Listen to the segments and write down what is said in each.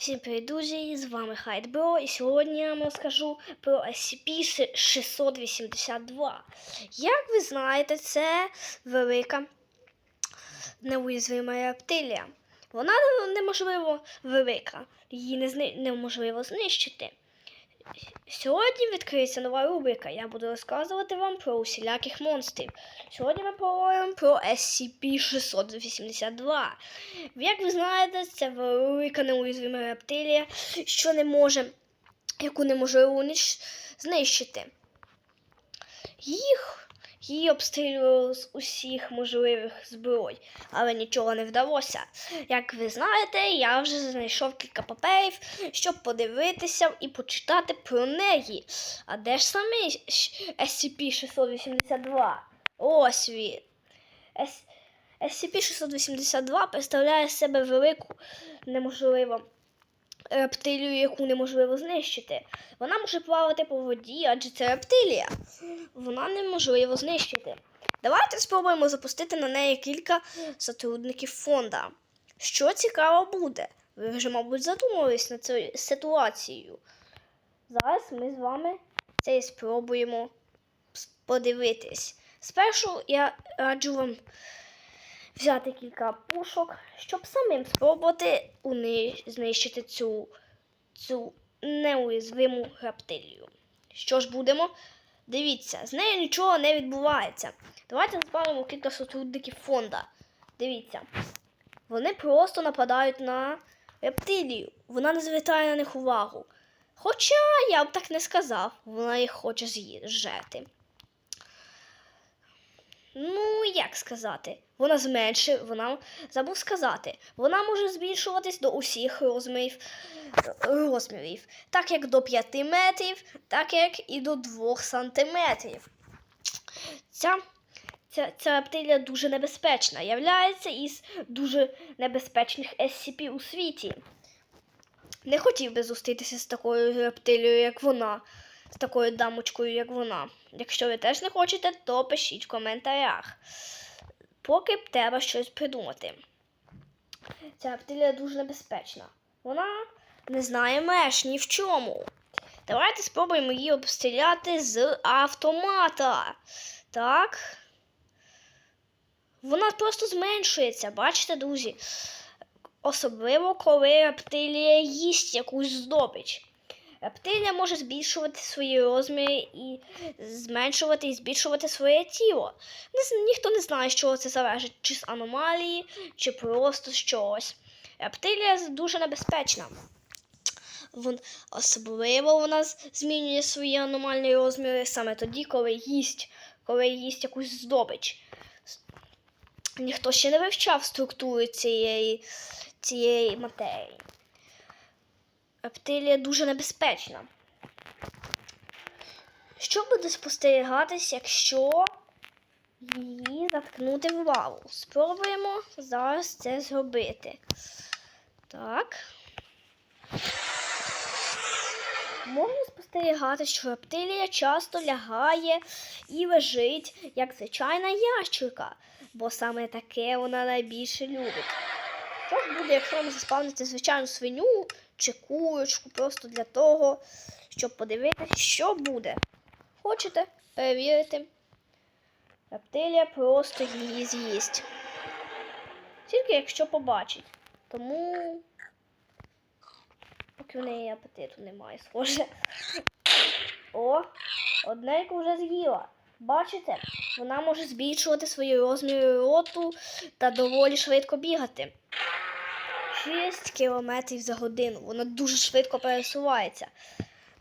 Всім привіт, друзі! З вами Хайдбро, і сьогодні я вам розкажу про SCP-682. Як ви знаєте, це велика неуязвима рептилія. Вона неможливо велика, її неможливо знищити. Сьогодні відкриється нова рубрика. Я буду розказувати вам про усіляких монстрів. Сьогодні ми поговоримо про SCP-682. Як ви знаєте, це велика неуязвима рептилія, що не може, яку неможливо ніч знищити. Їх її обстрілювали з усіх можливих зброй, але нічого не вдалося. Як ви знаєте, я вже знайшов кілька паперів, щоб подивитися і почитати про неї. А де ж самий SCP-682? Ось він. С- SCP-682 представляє себе велику неможливо рептилію, яку неможливо знищити. Вона може плавати по воді, адже це рептилія. Вона неможливо знищити. Давайте спробуємо запустити на неї кілька сотрудників фонда. Що цікаво буде? Ви вже, мабуть, задумались над цією ситуацією. Зараз ми з вами це і спробуємо подивитись. Спершу я раджу вам взяти кілька пушок, щоб самим спробувати знищити цю, цю неуязвиму рептилію. Що ж будемо? Дивіться, з нею нічого не відбувається. Давайте збавимо кілька сотрудників фонда. Дивіться, вони просто нападають на рептилію. Вона не звертає на них увагу. Хоча я б так не сказав, вона їх хоче з'їжджати. Ну, як сказати? Вона зменшує, вона забув сказати, вона може збільшуватись до усіх розмірів, розмірів, так як до 5 метрів, так як і до 2 сантиметрів. Ця, ця, ця рептилія дуже небезпечна, являється із дуже небезпечних SCP у світі. Не хотів би зустрітися з такою рептилією, як вона, з такою дамочкою, як вона. Якщо ви теж не хочете, то пишіть в коментарях. Поки б треба щось придумати. Ця рептилія дуже небезпечна. Вона не знає меж ні в чому. Давайте спробуємо її обстріляти з автомата. Так. Вона просто зменшується, бачите, друзі? Особливо, коли рептилія їсть якусь здобич. Рептилія може збільшувати свої розміри і зменшувати і збільшувати своє тіло. Ніхто не знає, з чого це залежить, чи з аномалії, чи просто з чогось. Рептилія дуже небезпечна. Вон, особливо вона змінює свої аномальні розміри саме тоді, коли їсть, коли їсть якусь здобич. Ніхто ще не вивчав структури цієї, цієї матерії. Рептилія дуже небезпечна. Що буде спостерігатись, якщо її заткнути в лаву? Спробуємо зараз це зробити. Так. Можна спостерігати, що рептилія часто лягає і лежить, як звичайна ящерка, бо саме таке вона найбільше любить. Що ж буде, якщо ми заспавнити звичайну свиню чи курочку просто для того, щоб подивитися, що буде? Хочете перевірити? Рептилія просто її з'їсть. Тільки якщо побачить. Тому поки в неї апетиту немає, схоже. О, одненьку вже з'їла. Бачите, вона може збільшувати свої розміри роту та доволі швидко бігати. 6 кілометрів за годину. Вона дуже швидко пересувається.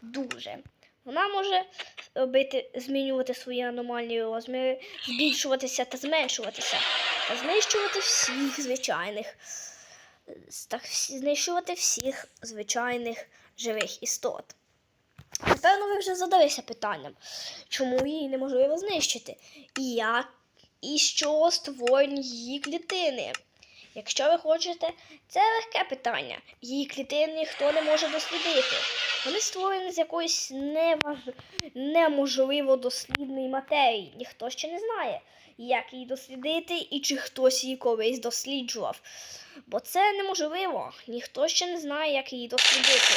Дуже. Вона може робити, змінювати свої аномальні розміри, збільшуватися та зменшуватися, та знищувати всіх звичайних, так, знищувати всіх звичайних живих істот. Напевно, ви вже задалися питанням, чому її неможливо знищити, і як і що створені її клітини. Якщо ви хочете, це легке питання. Її клітини ніхто не може дослідити. Вони створені з якоїсь неваж... неможливо дослідної матерії. Ніхто ще не знає, як її дослідити і чи хтось її колись досліджував. Бо це неможливо. Ніхто ще не знає, як її дослідити.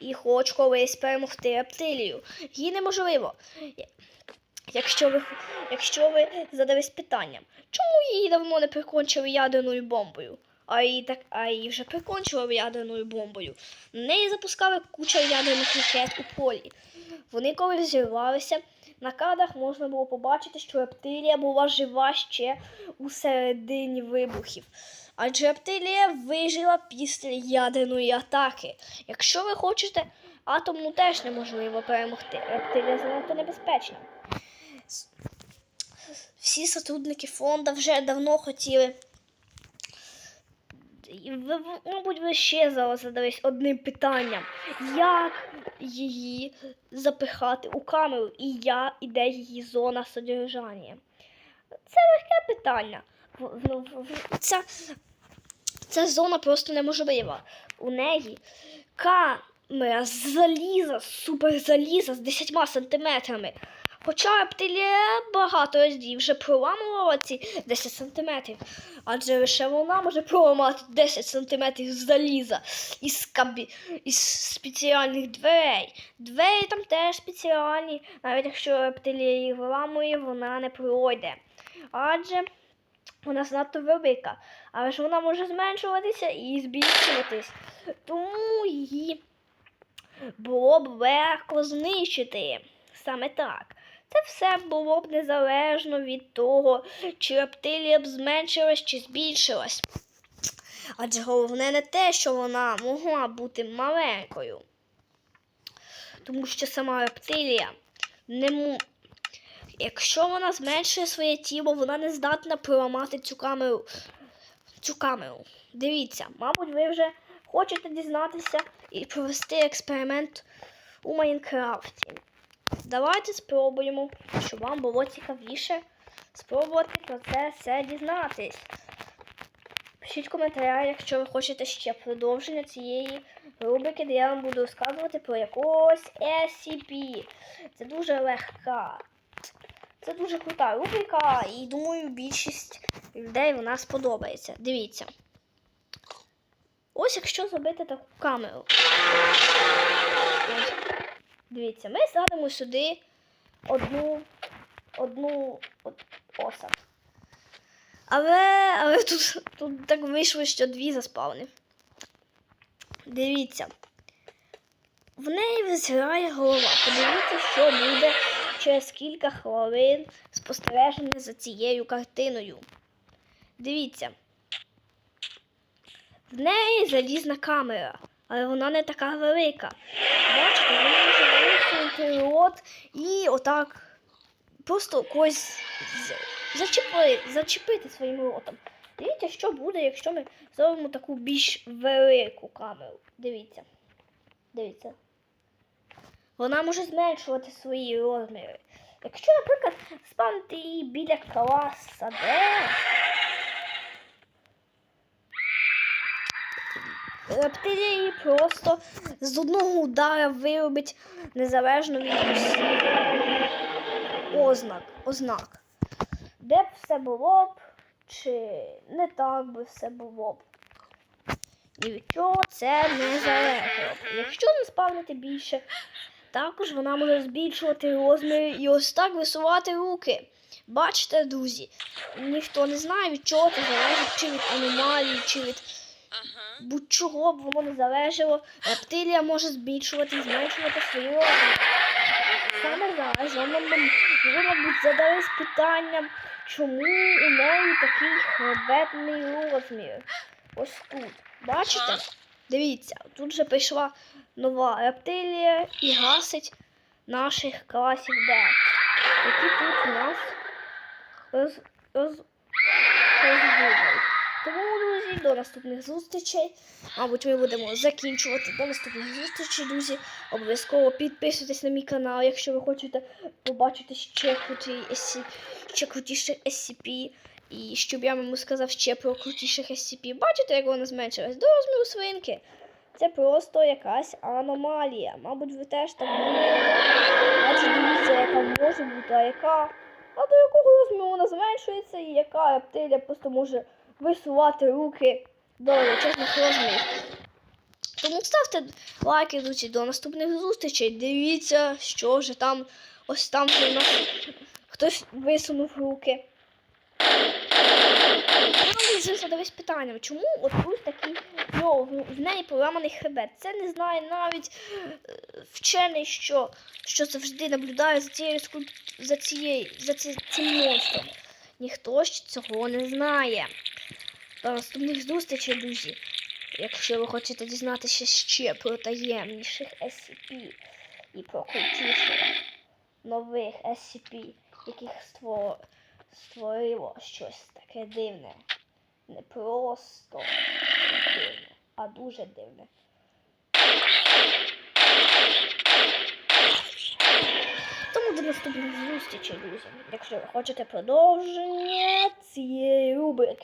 І хоч колись перемогти рептилію. Її неможливо. Якщо ви, якщо ви задались питанням, чому її давно не прикончили ядерною бомбою? А її так, а її вже прикончили ядерною бомбою. На неї запускали куча ядерних ракет у полі. Вони коли взірвалися, на кадрах можна було побачити, що рептилія була жива ще у середині вибухів. Адже рептилія вижила після ядерної атаки. Якщо ви хочете, атомну теж неможливо перемогти. Рептилія занадто небезпечна. Всі сотрудники фонду вже давно хотіли. Ви, мабуть, ви ще зараз задались одним питанням. Як її запихати у камеру і я, і де її зона содержання? Це легке питання. Ця, ця зона просто неможлива. У неї камера з заліза, суперзаліза з 10 сантиметрами. Хоча рептилія багато разів вже проламувала ці 10 сантиметрів. Адже лише вона може проламати 10 сантиметрів заліза із, кабі... із спеціальних дверей. Двері там теж спеціальні, навіть якщо рептилія їх виламує, вона не пройде. Адже вона занадто велика. Але ж вона може зменшуватися і збільшуватись. Тому її було б легко знищити. Саме так. Це все було б незалежно від того, чи рептилія б зменшилась чи збільшилась. Адже головне не те, що вона могла бути маленькою. Тому що сама рептилія не. Якщо вона зменшує своє тіло, вона не здатна проламати цю камеру. Цю камеру. Дивіться, мабуть, ви вже хочете дізнатися і провести експеримент у Майнкрафті. Давайте спробуємо, щоб вам було цікавіше спробувати про це все дізнатись. Пишіть в коментарях, якщо ви хочете ще продовження цієї рубрики, де я вам буду розказувати про якогось SCP. Це дуже легка. Це дуже крута рубрика, і думаю, більшість людей вона сподобається. Дивіться. Ось якщо зробити таку камеру. Ось. Дивіться, ми садимо сюди одну одну осад. Але, але тут, тут так вийшло, що дві заспавнив. Дивіться. В неї визирає голова. Подивіться, що буде через кілька хвилин спостереження за цією картиною. Дивіться. В неї залізна камера, але вона не така велика. Бачите, вона може висунути рот і отак просто когось зачепити, зачепити своїм ротом. Дивіться, що буде, якщо ми зробимо таку більш велику камеру. Дивіться. Дивіться. Вона може зменшувати свої розміри. Якщо, наприклад, спавнити її біля класа Д, рептилія її просто з одного удара виробить незалежно від усіх ознак, ознак. Де б все було б, чи не так би все було б. Ні від чого це не залежало. Якщо не спавнити більше, також вона може збільшувати розміри і ось так висувати руки. Бачите, друзі, ніхто не знає, від чого це залежить, чи від аномалії, чи від будь-чого б воно не залежало. Рептилія може збільшувати і зменшувати свої розміри. Саме зараз вам, мабуть, питанням, чому у неї такий хребетний розмір. Ось тут. Бачите? Дивіться, тут же прийшла нова рептилія і гасить наших класів Д, які тут у нас роз, роз, розбудуть. Тому, друзі, до наступних зустрічей. Мабуть, ми будемо закінчувати. До наступних зустрічей, друзі. Обов'язково підписуйтесь на мій канал, якщо ви хочете побачити ще круті ще крутіших SCP. І щоб я вам сказав ще про крутіших SCP. Бачите, як вона зменшилась? До розміру свинки. Це просто якась аномалія. Мабуть, ви теж так думаєте. Адже дивіться, яка може бути, а яка а до якого розміру вона зменшується і яка рептилія просто може висувати руки до величезних розмірів. Тому ставте лайки, друзі, до наступних зустрічей. Дивіться, що вже там, ось там у нас хтось висунув руки. Я задавись питанням, чому от тут такий, ну, в- неї поламаний хребет. Це не знає навіть е, вчений, що, що завжди наблюдає за цією за цією, за ці, цим монстром. Ніхто ж цього не знає. До наступних зустрічей, друзі. Якщо ви хочете дізнатися ще про таємніших SCP і про крутіших нових SCP, яких ство- створило щось таке дивне. Не просто дивне, а дуже дивне. Тому до наступних зустрічей, друзі. Якщо ви хочете продовження цієї рубрики.